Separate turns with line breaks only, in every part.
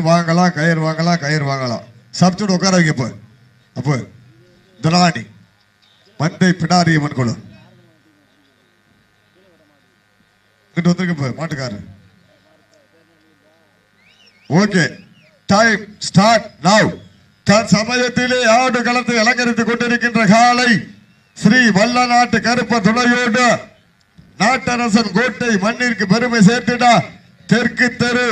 வாங்கலாம் கயிறு வாங்கலாம் கயிறு வாங்கலாம். சப்ஸ்டியூட் உட்கார வைக்க போ அப்போ துராணி மண்டை பிடாரி அம்மன் குழு இங்கிட்டு போ மாட்டுக்காரு ஓகே டைம் ஸ்டார்ட் நவ் தன் சமயத்திலே ஆடு களத்தை அலங்கரித்துக் கொண்டிருக்கின்ற காலை ஸ்ரீ வல்ல நாட்டு கருப்ப துணையோடு நாட்டரசன் கோட்டை மண்ணிற்கு பெருமை சேர்த்துடா. தெற்கு தெரு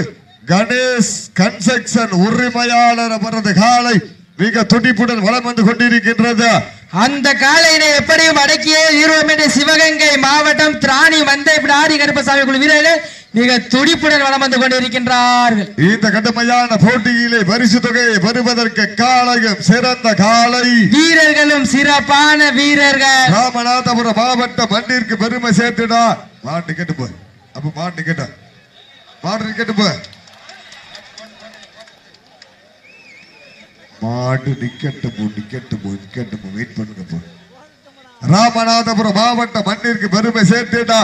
கணேஷ் கன்ஸ்ட்ரக்ஷன் உரிமையாளர் அவரது காலை மிக துடிப்புடன் வலம் வந்து கொண்டிருக்கின்றது.
அந்த காலையினை எப்படியும் அடக்கிய ஈரோமேடு சிவகங்கை மாவட்டம் திராணி மந்தை ஆதி கருப்பசாமி குழு வீரர்கள் மிக துடிப்புடன் வலம் வந்து கொண்டிருக்கின்றார்கள்.
இந்த கடுமையான போட்டியிலே பரிசு தொகையை பெறுவதற்கு காலையும் சிறந்த காலை.
வீரர்களும் சிறப்பான வீரர்கள்.
ராமநாதபுரம் மாவட்ட மண்ணிற்கு பெருமை சேர்த்துடா. மாட்டு கேட்டு போய் அப்ப மாட்டு கேட்ட மாடு கேட்டு போய் மாடு நிக்கட்டும் போ நிக்கட்டும் வெயிட் பண்ணுங்க போ ராமநாதபுரம் மாவட்ட மண்ணிற்கு பெருமை சேர்த்துடா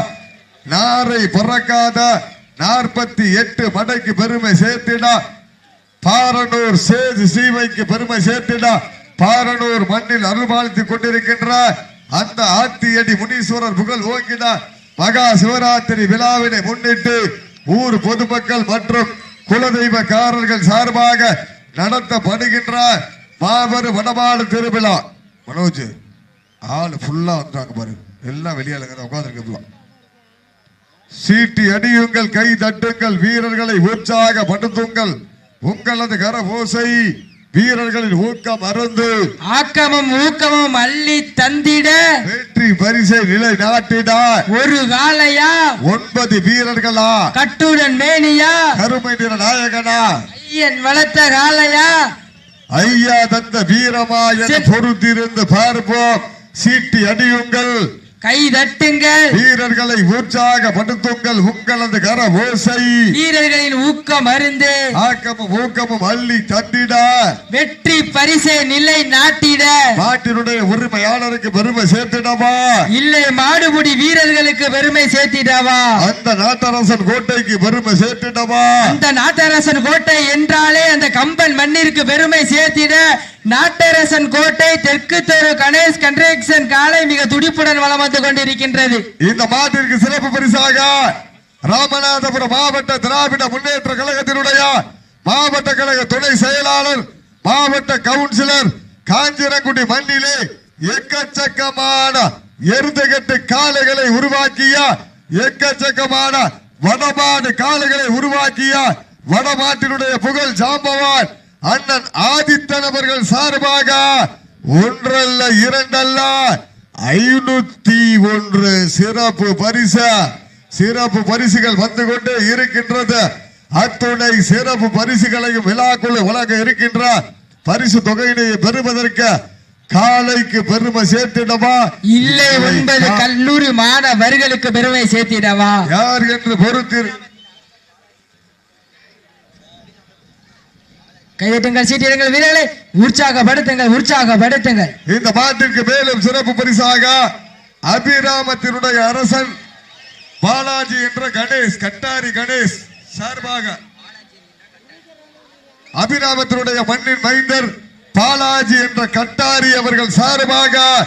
நாரை பிறக்காத நாற்பத்தி எட்டு மடைக்கு பெருமை சேர்த்துடா பாரனூர் சேது சீமைக்கு பெருமை சேர்த்துடா பாரனூர் மண்ணில் அருள்பாலித்துக் கொண்டிருக்கின்ற அந்த ஆத்தியடி முனீஸ்வரர் புகழ் ஓங்கிட மகா சிவராத்திரி விழாவினை முன்னிட்டு ஊர் பொதுமக்கள் மற்றும் குலதெய்வக்காரர்கள் சார்பாக நடத்தப்படுகின்ற மாபெரும் வடமாடு திருவிழா. மனோஜ் ஆளு ஃபுல்லா வந்துட்டாங்க பாரு. எல்லாம் வெளியால உட்காந்துருக்கு சீட்டி அடியுங்கள் கை தட்டுங்கள் வீரர்களை உற்சாகப்படுத்துங்கள் உங்களது கரபோசை வீரர்களின் ஊக்கம் அருந்து
ஆக்கமும் ஊக்கமும் அள்ளி தந்திட
வெற்றி பரிசை நிலை நாட்டிட.
ஒரு காலையா
ஒன்பது வீரர்களா?
கட்டுடன் மேனியா?
கருமை நிற நாயகனா?
ஐயன் வளர்த்த காலையா
ஐயா தந்த வீரமா என. பொறுத்திருந்து பார்ப்போம் சீட்டி அடியுங்கள்
கை தட்டுங்கள்.
வீரர்களை உற்சாகப்படுத்துங்கள். உங்களது கரபோசை
வீரர்களின் ஊக்கம் அருந்து.
ஆக்கமும் ஊக்கமும் அள்ளி தட்டிட.
வெற்றி பரிசை நிலை நாட்டிட.
நாட்டினுடைய உரிமையாளருக்கு பெருமை சேர்த்திடவா.
இல்லை மாடுபுடி வீரர்களுக்கு பெருமை சேர்த்திடவா.
அந்த நாட்டரசன் கோட்டைக்கு பெருமை சேர்த்திடவா.
அந்த நாட்டரசன் கோட்டை என்றாலே அந்த கம்பன் மண்ணிற்கு பெருமை சேர்த்திட நாட்டரசன் கோட்டை தெற்கு தெரு கணேஷ் கன்ஸ்ட்ரக்ஷன் காலை மிக துடிப்புடன் வளம் வந்து கொண்டிருக்கின்றது.
இந்த மாட்டிற்கு சிறப்பு பரிசாக ராமநாதபுரம் மாவட்ட திராவிட முன்னேற்ற கழகத்தினுடைய மாவட்ட கழக துணை செயலாளர் மாவட்ட கவுன்சிலர் காஞ்சிரங்குடி மண்ணிலே எக்கச்சக்கமான எருதுகட்டு காளைகளை உருவாக்கிய எக்கச்சக்கமான வடமாடு காளைகளை உருவாக்கிய வடமாட்டினுடைய புகழ் ஜாம்பவான் அண்ணன் ஆதித்தன் அவர்கள் சார்பாக ஒன்றல்ல இரண்டல்ல ஐநூத்தி ஒன்று சிறப்பு பரிசு சிறப்பு பரிசுகள் வந்து கொண்டே இருக்கின்றது. அத்துணை சிறப்பு பரிசுகளையும் விழாக்குள்ள உலக இருக்கின்ற பரிசு தொகையினை பெறுவதற்கு காலைக்கு பெருமை சேர்த்திடவா?
இல்லை. ஒன்பது கல்லூரி மாணவர்களுக்கு பெருமை சேர்த்திடவா?
யார் என்று பொறுத்திரு
கைதட்டுங்கள் சீட்டிடுங்கள் வீரர்களை. உற்சாகப்படுத்துங்கள் உற்சாகப்படுத்துங்கள்.
இந்த பாட்டிற்கு மேலும் சிறப்பு பரிசாக அபிராமத்தினுடைய அரசன் பாலாஜி என்ற கணேஷ் கட்டாரி கணேஷ் சார்பாக. அபிராமத்தினுடைய மண்ணின் மைந்தர் பாலாஜி என்ற கட்டாரி அவர்கள் சார்பாக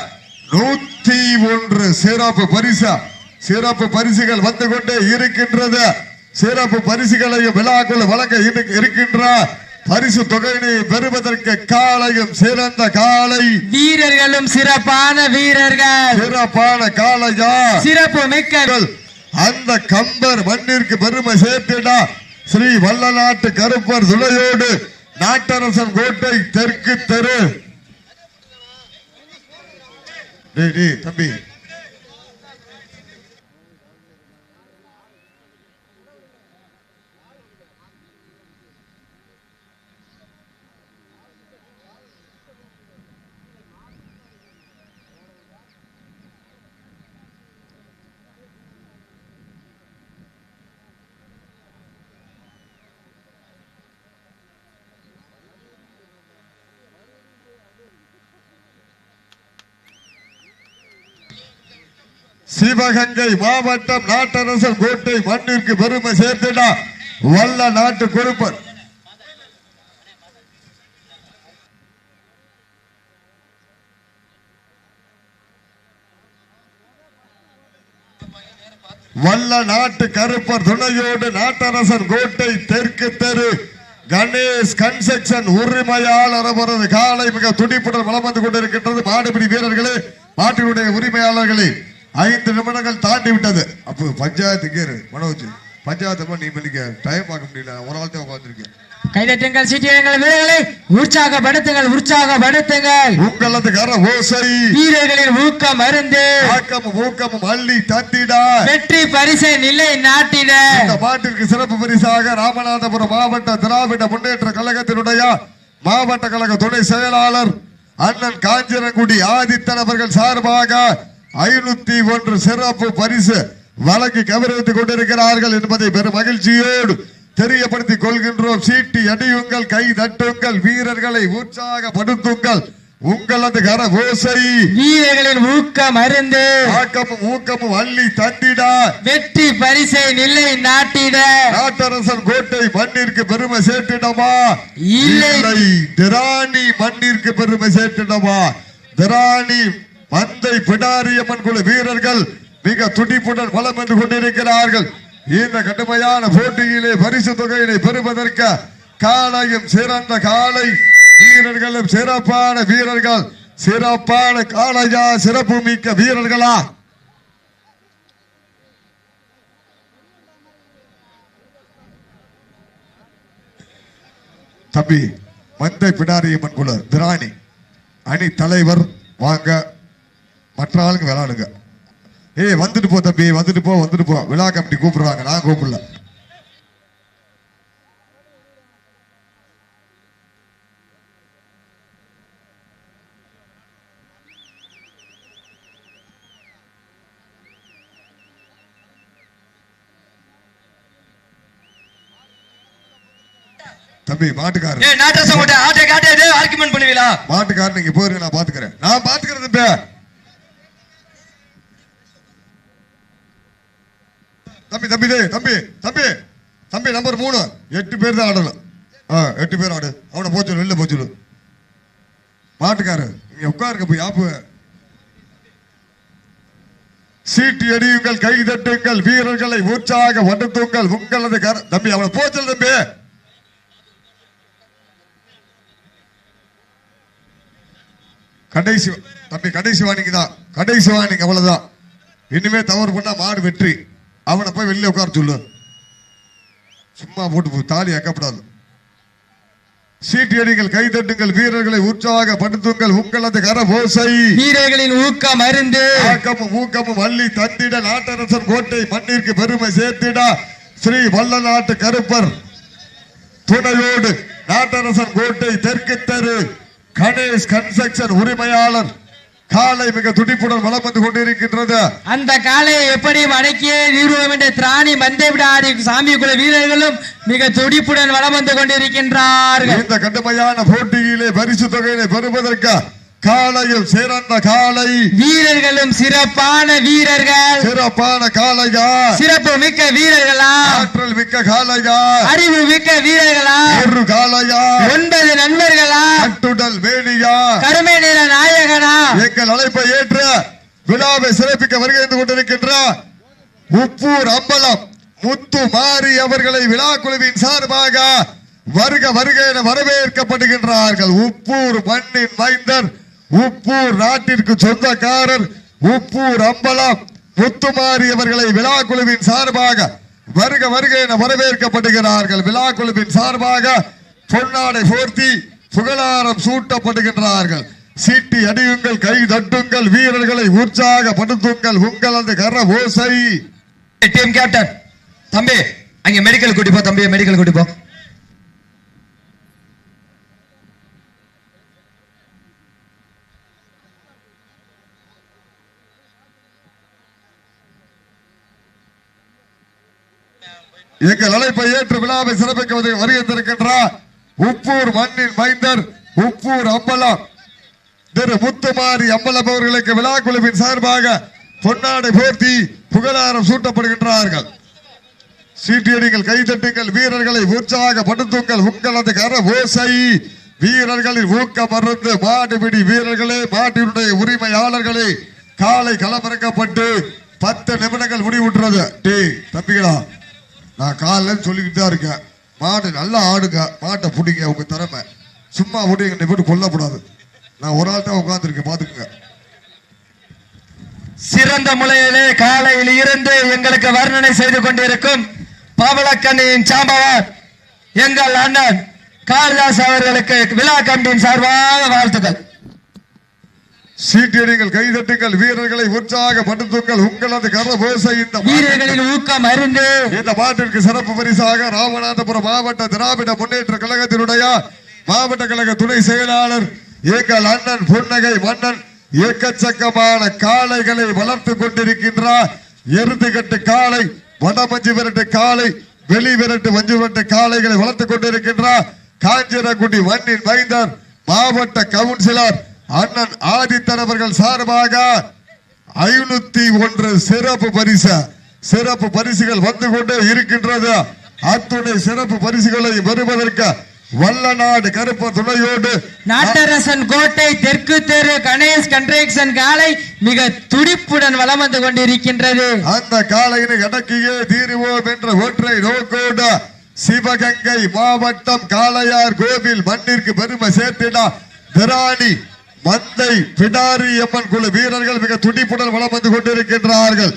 நூத்தி ஒன்று சிறப்பு பரிசு. சிறப்பு பரிசுகள் வந்து கொண்டே இருக்கின்றது. சிறப்பு பரிசுகளையும் விழாக்கள் வழங்க இரு- இருக்கின்ற. பரிசு தொகையினை பெறுவதற்கு காலையும் சிறந்த காலை
வீரர்களும் சிறப்பான வீரர்கள்.
சிறப்பான காளையா?
சிறப்பு மிக்க
அந்த கம்பர் மண்ணிற்கு பெருமை சேர்த்திட. ஸ்ரீ வல்லநாட்டு கருப்பர் துணையோடு நாட்டரசன் கோட்டை தெற்கு தெரு. டேய், டேய், தம்பி. சிவகங்கை மாவட்டம் நாட்டரசன் கோட்டை மண்ணிற்கு பெருமை சேர்த்துடா வல்ல நாட்டு குறுப்பன் வல்ல நாட்டு கருப்பர் துணையோடு நாட்டரசன் கோட்டை தெற்கு தெரு கணேஷ் கன்செக்ஷன் உரிமையாளர் அவரது காலை மிக துடிப்புடன் வளம் வந்து கொண்டிருக்கின்றது. மாடுபிடி வீரர்களே மாட்டினுடைய உரிமையாளர்களே ஐந்து நிமிடங்கள் தாண்டி விட்டது. அப்போ பஞ்சாயத்துக்கு இரு, மனோஜ். பஞ்சாயத்து நீ பண்ணிக்க டைம் பார்க்க முடியல. ஒரு ஆள் தான் உட்காந்துருக்கேன்
கைதட்டுங்கள் சீட்டியங்கள் வீரர்களை. உற்சாகப்படுத்துங்கள் உற்சாகப்படுத்துங்கள்.
உங்களது கர ஓசை.
வீரர்களின் ஊக்கம் மருந்து
ஆக்கமும் ஊக்கமும் அள்ளி தந்திட
வெற்றி பரிசை நிலை நாட்டிட.
இந்த மாட்டிற்கு சிறப்பு பரிசாக ராமநாதபுரம் மாவட்ட திராவிட முன்னேற்ற கழகத்தினுடைய மாவட்ட கழக துணை செயலாளர் அண்ணன் காஞ்சிரங்குடி ஆதித்தன் அவர்கள் சார்பாக ஐநூத்தி ஒன்று சிறப்பு பரிசு வழங்கி கௌரவித்துக் கொண்டிருக்கிறார்கள் என்பதை பெரும் மகிழ்ச்சியோடு தெரியப்படுத்திக் கொள்கின்றோம். சீட்டி அடியுங்கள் கை தட்டுங்கள் வீரர்களை உற்சாகப்படுத்துங்கள். உங்களது கர ஓசை.
வீரர்களின் ஊக்கம் மருந்து
ஆக்கமும் ஊக்கமும் அள்ளி தந்திட.
வெற்றி பரிசை நிலை நாட்டிட.
நாட்டரசன் கோட்டை மண்ணிற்கு பெருமை சேர்த்திடமா
இல்லை.
திராணி மண்ணிற்கு பெருமை சேர்த்திடமா திராணி மந்தை பிடாரியம்மன் குழு வீரர்கள் மிக துடிப்புடன் பலம் வந்து கொண்டிருக்கிறார்கள். இந்த கடுமையான போட்டியிலே பரிசு தொகையினை பெறுவதற்கு காலையும் சிறந்த காலை வீரர்களும் சிறப்பான வீரர்கள் சிறப்பான காளையா சிறப்பு மிக்க வீரர்களா? தம்பி மந்தை பிடாரியம்மன் குழு திராணி அணி தலைவர் வாங்க மற்ற ஆளுங்க விளையாடுங்க ஏய் வந்துட்டு போ தம்பி வந்துட்டு போ வந்துட்டு போ. விழா கமிட்டி கூப்பிடுறாங்க நான் கூப்பிடல. தம்பி
கோட்டை ஆட்டை காட்டே ஆர்குமெண்ட் பண்ணுவீங்களா?
மாட்டுக்காரர் நீங்க போயிருங்க நான் பாத்துக்கிறேன். நான் பாத்துக்கிறேன் தம்பி தம்பி டேய், தம்பி தம்பி தம்பி நம்பர் மூணு எட்டு பேர் தான் ஆடணும் ஆ எட்டு பேர் ஆடு அவனை போச்சு வெளில போச்சு மாட்டுக்காரர் நீங்க உட்காருங்க போய் ஆப்பு சீட்டு எடியுங்கள் கை தட்டுங்கள் வீரர்களை உற்சாக வடுத்துங்கள் உங்களது கர தம்பி அவனை போச்சல் தம்பி. கடைசி தம்பி கடைசி வாணிக்கு தான். கடைசி வாணிக்கு அவ்வளவுதான். இனிமே தவறு பண்ணா மாடு வெற்றி. அவனை போய் வெளியே உட்கார சொல்லு. சும்மா போட்டு போ, தாலி அக்கப்படாது சீட்டியடிகள் கைதட்டுங்கள் வீரர்களை உற்சாகப்படுத்துங்கள் உங்களது கர ஓசை
வீரர்களின் ஊக்கம் மருந்து
ஆக்கமும் ஊக்கமும் அள்ளி தந்திட நாட்டரசன் கோட்டை மண்ணிற்கு பெருமை சேர்த்திட ஸ்ரீ வல்லநாட்டு கருப்பர் துணையோடு நாட்டரசன் கோட்டை தெற்கு தெரு. கணேஷ் கன்ஸ்ட்ரக்ஷன் உரிமையாளர் காலை மிக துடிப்புடன் வலம் வந்து கொண்டிருக்கின்றது.
அந்த காலையை எப்படியும் அடக்கியே நிறுவனம் என்ற திராணி மந்தை விடாரி சாமி குல வீரர்களும் மிக துடிப்புடன் வலம் வந்து கொண்டிருக்கின்றார்கள்.
இந்த கடுமையான போட்டியிலே பரிசு தொகையினை பெறுவதற்கு காலையும் சிறந்த காலை
வீரர்களும் சிறப்பான வீரர்கள்.
சிறப்பான காளையா?
சிறப்பு மிக்க வீரர்களா?
ஆற்றல் மிக்க காளையா?
அறிவு மிக்க வீரர்களா?
ஒரு காளையா?
ஒன்பது நண்பர்களா?
கட்டுடல் வேணியா
கருமை நிற நாயகனா?
எங்கள் அழைப்பை ஏற்று விழாவை சிறப்பிக்க வருகை கொண்டிருக்கின்ற உப்பூர் அம்பலம் முத்து மாரி அவர்களை விழா குழுவின் சார்பாக வருக வருக என வரவேற்கப்படுகின்றார்கள். உப்பூர் மண்ணின் மைந்தர் உப்பூர் நாட்டிற்கு சொந்தக்காரர் உப்பூர் அம்பலம் முத்துமாரி அவர்களை விழா குழுவின் சார்பாக வருக வருக என வரவேற்கப்படுகிறார்கள். விழா குழுவின் சார்பாக பொன்னாடை போர்த்தி புகழாரம் சூட்டப்படுகின்றார்கள். சீட்டி அடியுங்கள் கை தட்டுங்கள் வீரர்களை உற்சாகப்படுத்துங்கள். உங்களது கர ஓசை.
டீம் கேப்டன் தம்பி அங்க மெடிக்கல் கூட்டி போ தம்பி மெடிக்கல் கூட்டி
எங்கள் அழைப்பை ஏற்று விழாவை சிறப்பிக்க வந்து வருகின்றிருக்கின்றார் உப்பூர் மண்ணின் மைந்தர் உப்பூர் அம்பலம். திரு முத்துமாரி அம்பலம் அவர்களுக்கு விழா குழுவின் சார்பாக பொன்னாடை போர்த்தி புகழாரம் சூட்டப்படுகின்றார்கள். சீட்டியடிகள் கைதட்டுங்கள் வீரர்களை உற்சாகப்படுத்துங்கள். உங்களது கர ஓசை வீரர்களின் ஊக்கம் மருந்து மாடுபிடி வீரர்களே மாட்டினுடைய உரிமையாளர்களே காலை களமிறக்கப்பட்டு பத்து நிமிடங்கள் முடிவுற்றது. டி தம்பிகளா. நான் காலைல சொல்லிக்கிட்டு தான் இருக்கேன். மாடு நல்லா ஆடுங்க. மாட்டை பிடிங்க உங்க திறமை. சும்மா விட்டு என்னை போட்டு கொல்லக்கூடாது. நான் ஒரு ஆள் தான் உட்காந்துருக்கேன் பாத்துக்குங்க
சிறந்த முறையிலே காலையில் இருந்து எங்களுக்கு வர்ணனை செய்து கொண்டிருக்கும் பவளக்கண்ணியின் சாம்பவர் எங்கள் அண்ணன் காளிதாஸ் அவர்களுக்கு விழா கமிட்டியின் சார்பாக வாழ்த்துக்கள்.
சீட்டியடிகள் கைதட்டுங்கள் வீரர்களை உற்சாகப்படுத்துங்கள் உங்களது கரபோசை இந்த
வீரர்களின் ஊக்கம் அருந்து.
இந்த மாட்டிற்கு சிறப்பு பரிசாக ராமநாதபுரம் மாவட்ட திராவிட முன்னேற்ற கழகத்தினுடைய மாவட்ட கழக துணை செயலாளர் எங்கள் அண்ணன் புன்னகை மன்னன் எக்கச்சக்கமான காளைகளை வளர்த்து கொண்டிருக்கின்றார் எருதுகட்டு காளை வடமஞ்சு விரட்டு காளை வெளி விரட்டு மஞ்சு விரட்டு காளைகளை வளர்த்து கொண்டிருக்கின்றார் காஞ்சிரக்குடி மண்ணின் மைந்தர் மாவட்ட கவுன்சிலர் அண்ணன் ஆதித்தன் அவர்கள் சார்பாக ஐநூத்தி ஒன்று சிறப்பு பரிசு சிறப்பு பரிசுகள் வந்து கொண்டே இருக்கின்றது. அத்துணை சிறப்பு பரிசுகளை பெறுவதற்கு வல்லநாடு கருப்ப துணையோடு
நாட்டரசன் கோட்டை தெற்கு தெரு கணேஷ் கன்ட்ரேக்ஷன் காலை மிக துடிப்புடன் வலம் வந்து கொண்டிருக்கின்றது.
அந்த காலையினை அடக்கியே தீருவோம் என்ற ஒற்றை நோக்கோடு சிவகங்கை மாவட்டம் காளையார் கோவில் மண்ணிற்கு பெருமை சேர்த்திட திராணி மந்தை பிடாரி அம்மன் குழு வீரர்கள் மிக துடிப்புடன் வலம் வந்து கொண்டிருக்கின்றார்கள்.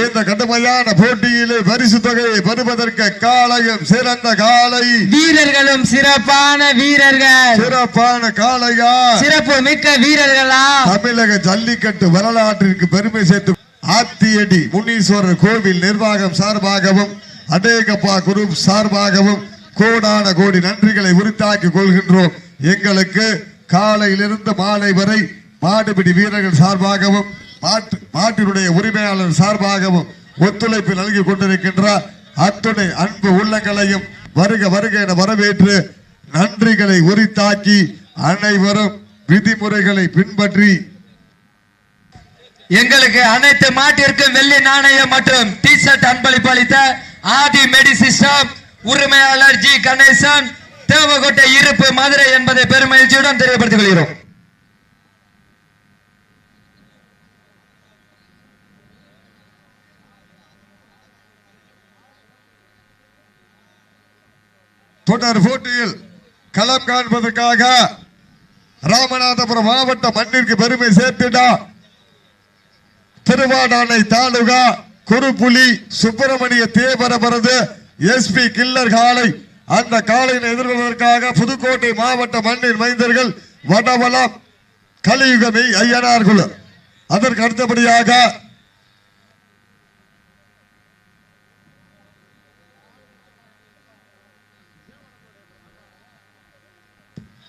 இந்த கடுமையான போட்டியிலே பரிசு தொகையை பெறுவதற்கு காளையும் சிறந்த காளை.
வீரர்களும் சிறப்பான வீரர்கள்.
சிறப்பான காளையா?
சிறப்பு மிக்க வீரர்களா?
தமிழக ஜல்லிக்கட்டு வரலாற்றிற்கு பெருமை சேர்த்து ஆத்தியடி முனீஸ்வரர் கோவில் நிர்வாகம் சார்பாகவும் அடேகப்பா குரூப் சார்பாகவும் கோடான கோடி நன்றிகளை உரித்தாக்கி கொள்கின்றோம். எங்களுக்கு காலையிலிருந்து மாலை வரை மாடுபிடி வீரர்கள் சார்பாகவும் மாட்டு மாட்டினுடைய உரிமையாளர் சார்பாகவும் ஒத்துழைப்பு நல்கி கொண்டிருக்கின்றார் அத்துணை அன்பு உள்ளங்களையும் வருக வருக என வரவேற்று நன்றிகளை உரித்தாக்கி அனைவரும் விதிமுறைகளை பின்பற்றி
எங்களுக்கு அனைத்து மாட்டிற்கும் வெள்ளி நாணயம் மற்றும் டி ஷர்ட் அன்பளிப்பு அளித்த ஆதி மெடி சிஸ்டம் உரிமையாளர் ஜி கணேசன். தேவகோட்டை இருப்பு மதுரை என்பதை பெருமகிழ்ச்சியுடன் தெரியப்படுத்திக் கொள்கிறோம்
தொடர் போட்டியில் களம் காண்பதற்காக ராமநாதபுரம் மாவட்ட மண்ணிற்கு பெருமை சேர்த்திடா திருவாடானை தாலுகா குருப்புலி சுப்பிரமணிய தேவரபரது எஸ்பி கில்லர் காலை அந்த காலையில் எதிர்கொள்வதற்காக புதுக்கோட்டை மாவட்ட மண்ணின் மைந்தர்கள் வடவளம் கலியுகமை ஐயனார் அதற்கு அடுத்தபடியாக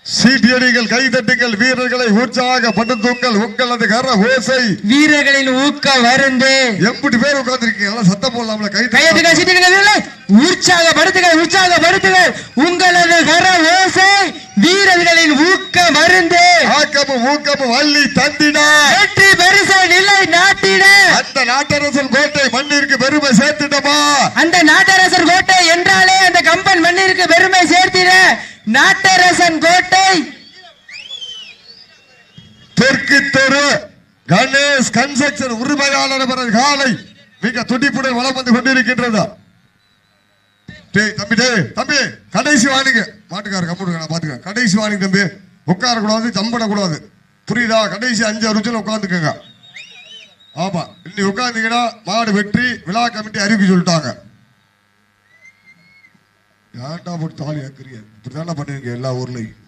சீட்டியடிகள் கைதட்டுங்கள் வீரர்களை உற்சாகப்படுத்துங்கள் உங்களது கர ஓசை.
வீரர்களின் ஊக்கம் வருந்து
எப்படி பேர் உட்கார்ந்துருக்கீங்க. சத்தம் போடலாம்ல கை
சீட்டுகள் வீரர்களை உற்சாகப்படுத்துங்கள் உற்சாகப்படுத்துங்கள் உங்களது கர ஓசை வீரர்களின் ஊக்கம் மருந்து
ஆக்கமும் ஊக்கமும் அள்ளி தந்தினா
வெற்றி பரிசு நிலை நாட்டிட.
அந்த நாட்டரசன் கோட்டை மண்ணிற்கு பெருமை சேர்த்துட்டமா
அந்த நாட்டரசர் கோட்டை என்றாலே அந்த கம்பன் மண்ணிற்கு பெருமை சேர்த்திட. நாட்டரசன் கோட்டை.
தெற்கு தெரு கணேஷ் கன்ஸ்ட்ரக்ஷன் உரிமையாளர் காலை மிக துடிப்புடன் வளம் வந்து கொண்டிருக்கின்றது. டேய் தம்பி டேய் தம்பி கடைசி வாணிங்க. மாட்டுக்கார கம்ப்யூட்டர் நான் பாத்துக்க கடைசி வாணிங்க தம்பி. உட்கார கூடாது தம்பட கூடாது புரியுதா? கடைசி அஞ்சு அறுபதுல உட்காந்துக்கங்க. ஆமா இன்னைக்கு உட்கார்ந்தீங்கன்னா மாடு வெற்றி விழா கமிட்டி அறிவிப்பு சொல்லிட்டாங்க. ஏன்டா போட்டு தாலி ஆக்குறீங்க? இப்படிதானே பண்ணுவீங்க எல்லா ஊர்லயும்.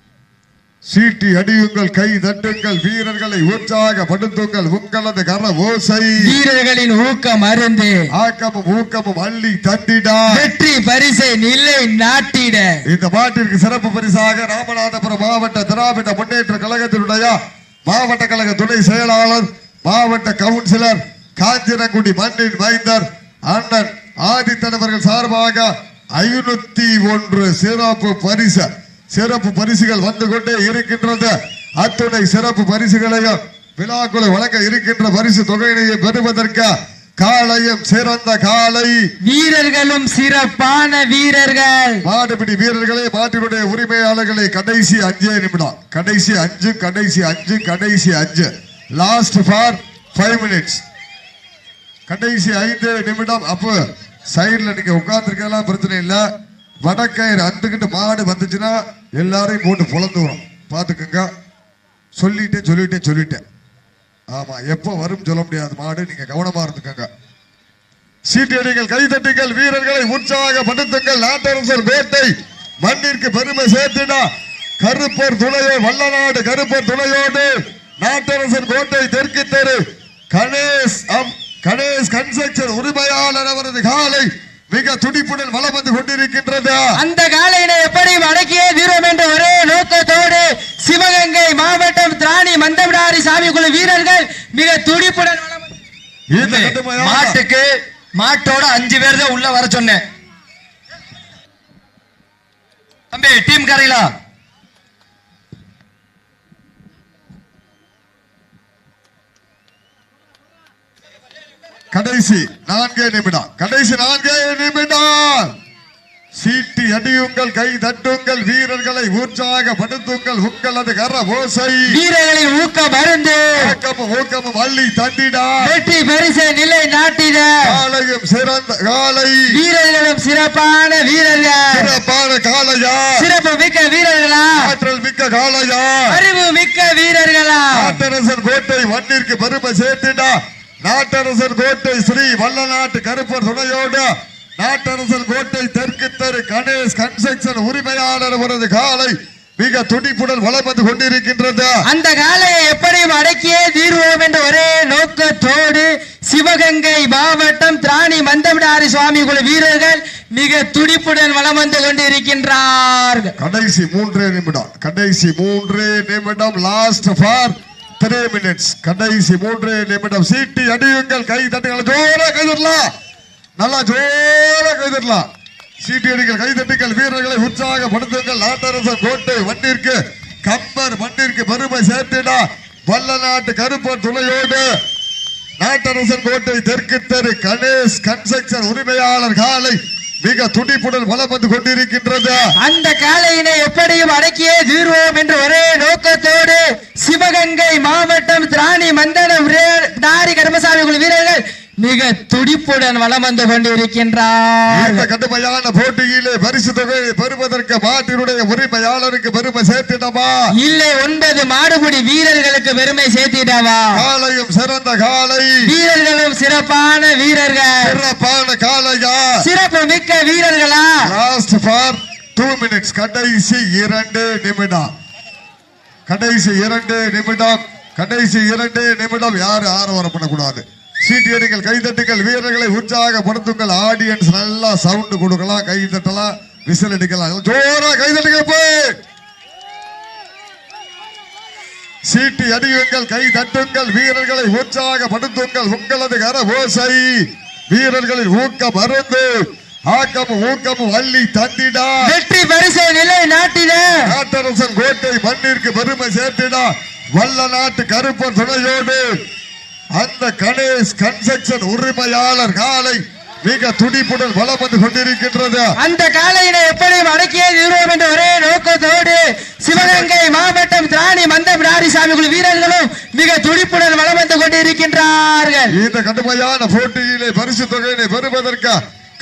சீட்டி அடியுங்கள் கை தட்டுங்கள் வீரர்களை உற்சாகப்படுத்துங்கள் உங்களது கர ஓசை.
வீரர்களின் ஊக்கம் மருந்து
ஆக்கமும் ஊக்கமும் அள்ளி தட்டிடா.
வெற்றி பரிசை நிலை நாட்டிட.
இந்த மாட்டிற்கு சிறப்பு பரிசாக ராமநாதபுரம் மாவட்ட திராவிட முன்னேற்ற கழகத்தினுடைய மாவட்ட கழக துணை செயலாளர் மாவட்ட கவுன்சிலர் காஞ்சிரங்குடி மண்ணின் மைந்தர் அண்ணன் ஆதித்தன் அவர்கள் சார்பாக ஐநூத்தி ஒன்று சிறப்பு பரிசு சிறப்பு பரிசுகள் வந்து கொண்டே இருக்கின்றது. அத்துணை சிறப்பு பரிசுகளையும் விழாக்குழு வழங்க இருக்கின்ற பரிசு தொகையினையும் பெறுவதற்கு காலையும் சிறந்த காலை
வீரர்களும் சிறப்பான வீரர்கள்.
மாடுபிடி வீரர்களே மாட்டினுடைய உரிமையாளர்களே கடைசி அஞ்சே நிமிடம். கடைசி அஞ்சு கடைசி அஞ்சு கடைசி அஞ்சு. லாஸ்ட் ஃபார் ஃபைவ் மினிட்ஸ் கடைசி ஐந்து நிமிடம். அப்போ சைடில் நீங்கள் உட்காந்துருக்கலாம் பிரச்சனை இல்லை. வடக்கயிறு அந்துக்கிட்டு மாடு வந்துச்சுன்னா எல்லாரையும் போட்டு பொழந்து வரும் பாத்துக்கோங்க சொல்லிட்டேன் சொல்லிட்டேன் சொல்லிட்டேன். ஆமாம் எப்போ வரும் சொல்ல முடியாது. மாடு நீங்கள் கவனமாக இருந்துக்கோங்க. சீட்டடிகள் கைதட்டுங்கள் வீரர்களை உற்சாகப்படுத்துங்கள். நாட்டரசர் வேட்டை மண்ணிற்கு பெருமை சேர்த்திடா. கருப்பர் துணையோ வல்லநாடு கருப்பர் துணையோடு. நாட்டரசர் கோட்டை தெற்கு தெரு. கணேஷ் அம் கணேஷ் கன்ஸ்ட்ரக்ஷன் உரிமையாளர் அவரது காலை மிக துடிப்புடன் வலம் வந்து கொண்டிருக்கின்றது.
அந்த காலையினை எப்படி அடக்கியே தீர்வோம் என்ற ஒரே நோக்கத்தோடு சிவகங்கை மாவட்டம் திராணி மந்தவிடாரி சாமி குழு வீரர்கள் மிக துடிப்புடன்
மாட்டுக்கு மாட்டோட அஞ்சு பேர் தான் உள்ள வர சொன்னேன். தம்பி டீம் காரங்களா
கடைசி நான்கே நிமிடம். கடைசி நான்கே நிமிடம். சீட்டி அடியுங்கள் கை தட்டுங்கள் வீரர்களை உற்சாகப்படுத்துங்கள் உங்களது கர ஓசை.
வீரர்களின் ஊக்க மருந்து
ஊக்கமும் ஊக்கமும் அள்ளி தண்டிடா
வெற்றி பரிசை நிலை நாட்டிட.
காலையும் சிறந்த காலை.
வீரர்களும் சிறப்பான வீரர்கள்.
சிறப்பான காளையா
சிறப்பு மிக்க வீரர்களா?
ஆற்றல் மிக்க காளையா
அறிவு மிக்க வீரர்களா?
நாட்டரசர் கோட்டை மண்ணிற்கு பெருமை சேர்த்திடா. நாட்டரசர் கோட்டை ஸ்ரீ வல்லநாட்டு கருப்பர் துணையோடு நாட்டரசர் கோட்டை தெற்கு தெரு கணேஷ் கன்ஸ்ட்ரக்ஷன் உரிமையாளர் அவரது காலை மிக துடிப்புடன் வலம் வந்து கொண்டிருக்கின்றது.
அந்த காலையை எப்படியும் அடக்கியே தீர்வோம் என்ற ஒரே நோக்கத்தோடு சிவகங்கை மாவட்டம் திராணி மந்தவிடாரி சுவாமி குழு வீரர்கள் மிக துடிப்புடன் வலம் வந்து கொண்டிருக்கின்றார்கள்.
கடைசி மூன்றே நிமிடம் கடைசி மூன்றே நிமிடம் லாஸ்ட் ஃபார் த்ரீ மினிட்ஸ் கடைசி மூன்று நிமிடம். சீட்டி அடியுங்கள். கை தட்டுங்கள். ஜோர கைதட்டலாம் நல்லா ஜோர கைதட்டலாம் சீட்டி அடிகள் கை தட்டுங்கள். வீரர்களை உற்சாகப்படுத்துங்கள். நாட்டரசன் கோட்டை வண்டிற்கு கம்பர் மண்ணிற்கு பெருமை சேர்த்திடா. வல்ல நாட்டு கருப்பர் துணையோடு நாட்டரசன் கோட்டை தெற்கு தெரு கணேஷ் கன்ஸ்ட்ரக்ஷன் உரிமையாளர் காலை மிக துடிப்புடன் வலம் கொண்டிருக்கின்றது.
அந்த காலையினை எப்படியும் அடக்கியே தீர்வோம் என்று ஒரே நோக்கத்தோடு சிவகங்கை மாவட்டம் திராணி மந்தன நாரி கருமசாமி உங்கள் வீரர்கள் மிக துடிப்புடன் வலம் வந்து
இந்த
கொண்டிருக்கின்றார்கள்
கடுமையான போட்டியிலே பரிசு தொகை பெறுவதற்கு மாட்டினுடைய உரிமையாளருக்கு பெருமை சேர்த்திடமா
இல்லை ஒன்பது மாடுபிடி வீரர்களுக்கு பெருமை சேர்த்திடவா?
காலையும் சிறந்த காலை
வீரர்களும் சிறப்பான வீரர்கள்.
சிறப்பான காலையா
சிறப்பு மிக்க வீரர்களா?
லாஸ்ட் ஃபார் டூ மினிட்ஸ் கடைசி இரண்டு நிமிடம். கடைசி இரண்டு நிமிடம் கடைசி இரண்டு நிமிடம் யாரும் ஆரவாரப்படக்கூடாது சீட்டியடிகள் கைதட்டுங்கள் வீரர்களை உற்சாகப்படுத்துங்கள். ஆடியன்ஸ் நல்லா சவுண்ட் கொடுக்கலாம் கை தட்டலாம் விசில் அடிக்கலாம். ஜோரா கைதட்டுங்கள் போய்! சீட்டி அடியுங்கள் கை தட்டுங்கள் வீரர்களை உற்சாகப்படுத்துங்கள். உங்களது கர ஓசை வீரர்களின் ஊக்கம் மருந்து. ஆக்கமும் ஊக்கமும் அள்ளி தந்திடா.
வெற்றி பரிசை நிலை நாட்டின.
நாட்டரசன் கோட்டை மண்ணிற்கு பெருமை சேர்த்திடா. வல்ல நாட்டு கருப்பர் துணையோடு அந்த கணேஷ் கன்ஸ்ட்ரக்ஷன் உரிமையாளர் காலை மிக துடிப்புடன் வலம் வந்து கொண்டிருக்கின்றது.
அந்த காலையினை எப்படியும் அடக்கியே தீர்வோம் என்ற ஒரே நோக்கத்தோடு சிவகங்கை மாவட்டம் திராணி மந்தபிடாரி சாமி குழு வீரர்களும் மிக துடிப்புடன் வலம் வந்து கொண்டிருக்கின்றார்கள்.
இந்த கடுமையான போட்டியிலே பரிசு தொகையினை பெறுவதற்கு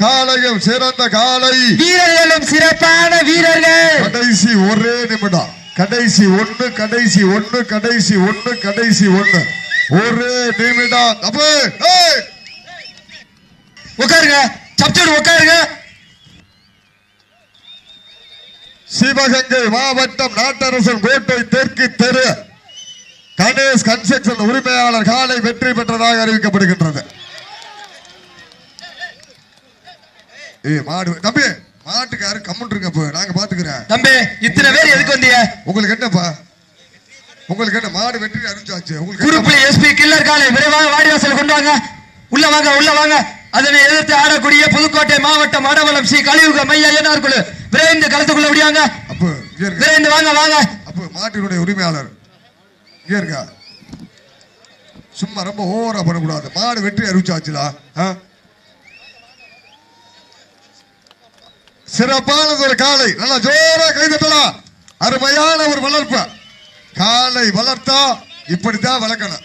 காலையும் சிறந்த காலை
வீரர்களும் சிறப்பான வீரர்கள்.
கடைசி ஒரே நிமிடம். கடைசி ஒண்ணு கடைசி ஒண்ணு கடைசி ஒண்ணு கடைசி ஒண்ணு ஒரே நிமிடம். அப்ப ஏய்!
உட்காருங்க. சப்ஜெக்ட் உட்காருங்க.
சிவகங்கை மாவட்டம் நாட்டரசன் கோட்டை தெற்கு தெரு கணேஷ் கன்ஸ்ட்ரக்ஷன் உரிமையாளர் காலை வெற்றி பெற்றதாக அறிவிக்கப்படுகின்றது. மாடு தம்பி மாட்டுக்காரு கம்முன்றுங்க இப்போ நாங்க பாத்துக்கிறேன்
தம்பி இத்தனை பேர் எதுக்கு வந்தீங்க?
உங்களுக்கு என்னப்பா? உங்களுக்கு என்ன மாடு வெற்றி அறிவிச்சாச்சு உங்களுக்கு
குறுப்பு? எஸ்பி கில்லர் காலை விரைவாக வாடிவாசல் கொண்டு வாங்க. உள்ள வாங்க உள்ள வாங்க. அதனை எதிர்த்து ஆடக்கூடிய புதுக்கோட்டை மாவட்டம் மடவளம் ஸ்ரீ கலியுக மையா என்னார் குழு. விரைந்து களத்துக்குள்ள முடியாங்க விரைந்து வாங்க வாங்க.
அப்போ மாட்டினுடைய உரிமையாளர் இங்க இருக்கா சும்மா ரொம்ப ஓவரா பண்ணக்கூடாது. மாடு வெற்றி அறிவிச்சாச்சுலா? சிறப்பானது ஒரு காலை. நல்லா ஜோரா கைதட்டலாம் அருமையான ஒரு வளர்ப்பு. காலை வளர்த்தா இப்படித்தான் வளர்க்கணும்.